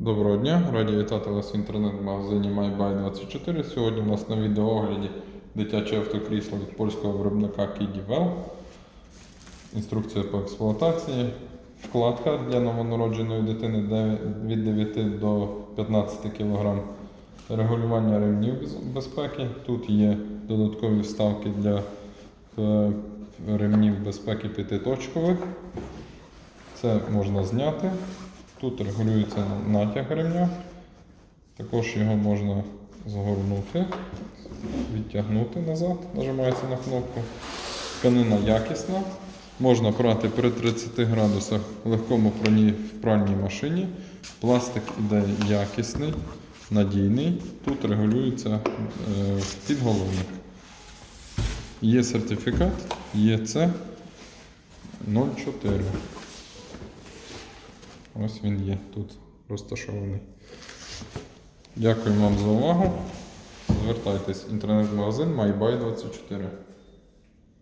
Доброго дня, раді вітати вас в інтернет-магазині MyBuy24. Сьогодні у нас на відеоогляді дитяче автокрісло від польського виробника Kidwell. Інструкція по експлуатації. Вкладка для новонародженої дитини від 9 до 15 кг. Регулювання ремнів безпеки. Тут є додаткові вставки для е, ремнів безпеки п'ятиточкових. Це можна зняти. Тут регулюється натяг ремня. Також його можна згорнути, відтягнути назад, нажимається на кнопку. Тканина якісна. Можна прати при 30 градусах в легкому прані в пральній машині. Пластик іде якісний, надійний. Тут регулюється е, підголовник. Є сертифікат, ЄЦ 04. Ось він є тут розташований. Дякую вам за увагу. Звертайтесь інтернет-магазин MyBuy24.